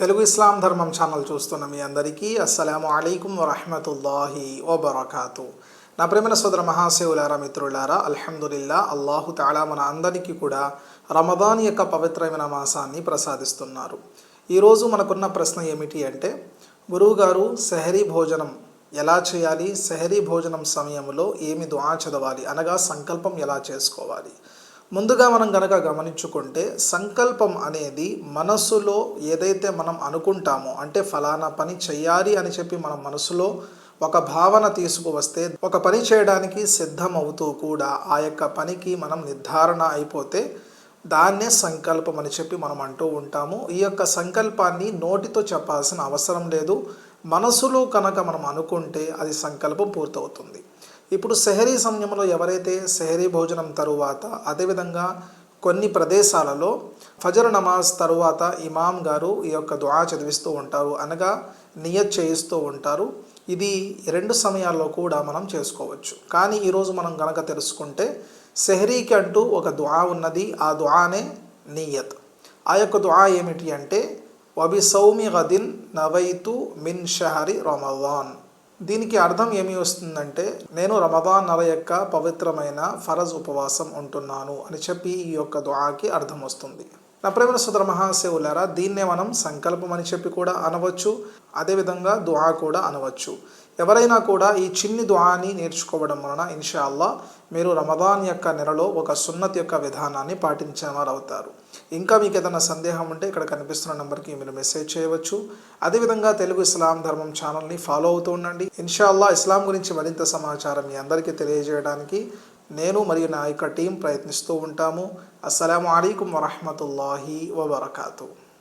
తెలుగు ఇస్లాం ధర్మం ఛానల్ చూస్తున్న మీ అందరికీ అస్సలాము అలైకుం వరహమతుల్లాహి వబర్కాతు. నా ప్రేమల సోదర మహాశివులారా మిత్రులారా అల్హమ్దులిల్లా అల్లాహు తాళా మన అందరికీ కూడా రమదాన్ యొక్క పవిత్రమైన మాసాన్ని ప్రసాదిస్తున్నారు. ఈరోజు మనకున్న ప్రశ్న ఏమిటి అంటే గురువుగారు సెహరీ భోజనం ఎలా చేయాలి? సెహరీ భోజనం సమయంలో ఏమి దుఆ చదవాలి? అనగా సంకల్పం ఎలా చేసుకోవాలి? ముందుగా మనం గనక గమనించుకుంటే సంకల్పం అనేది మనసులో ఏదైతే మనం అనుకుంటామో అంటే ఫలానా పని చేయాలి అని చెప్పి మన మనసులో ఒక భావన తీసుకువస్తే ఒక పని చేయడానికి సిద్ధమవుతూ కూడా ఆ యొక్క పనికి మనం నిర్ధారణ అయిపోతే దాన్నే సంకల్పం అని చెప్పి మనం అంటూ ఉంటాము. ఈ యొక్క సంకల్పాన్ని నోటితో చెప్పాల్సిన అవసరం లేదు. మనసులో కనుక మనం అనుకుంటే అది సంకల్పం పూర్తవుతుంది. ఇప్పుడు సెహరీ సమయంలో ఎవరైతే సెహరీ భోజనం తరువాత అదేవిధంగా కొన్ని ప్రదేశాలలో ఫజర్ నమాజ్ తరువాత ఇమాం గారు ఈ యొక్క దుఆ చదివిస్తూ ఉంటారు అనగా నియత్ చేయిస్తూ ఉంటారు. ఇది రెండు సమయాల్లో కూడా మనం చేసుకోవచ్చు. కానీ ఈరోజు మనం గనక తెలుసుకుంటే సెహరీకి అంటూ ఒక దుఆ ఉన్నది ఆ దుఆనే నియత్. ఆ యొక్క దుఆ ఏమిటి అంటే వబి సౌమి గదిన్ నవైతు మిన్ షహరి రమదాన్. దీనికి అర్థం ఏమి వస్తుందంటే నేను రమదాన్ నెల యొక్క పవిత్రమైన ఫరజ్ ఉపవాసం ఉంటున్నాను అని చెప్పి ఈ యొక్క దుఆకి అర్థం వస్తుంది. నా ప్రేమ సుధర మహాశివులారా దీన్నే మనం సంకల్పం అని చెప్పి కూడా అనవచ్చు. అదేవిధంగా దుహా కూడా అనవచ్చు. ఎవరైనా కూడా ఈ చిన్ని దుహాని నేర్చుకోవడం వలన ఇన్షాల్లా మీరు రమదాన్ యొక్క నెలలో ఒక సున్నత్ యొక్క విధానాన్ని పాటించిన వారు అవుతారు ఇంకా మీకు ఏదైనా సందేహం ఉంటే ఇక్కడ కనిపిస్తున్న నెంబర్కి మీరు మెసేజ్ చేయవచ్చు. అదేవిధంగా తెలుగు ఇస్లాం ధర్మం ఛానల్ని ఫాలో అవుతూ ఉండండి. ఇన్షాల్లా ఇస్లాం గురించి మరింత సమాచారం మీ అందరికీ తెలియజేయడానికి నేను మరియు నా యొక్క టీం ప్రయత్నిస్తూ ఉంటాము. అస్సలం అయికం వరహమతుల్లాహి వబర్కాతూ.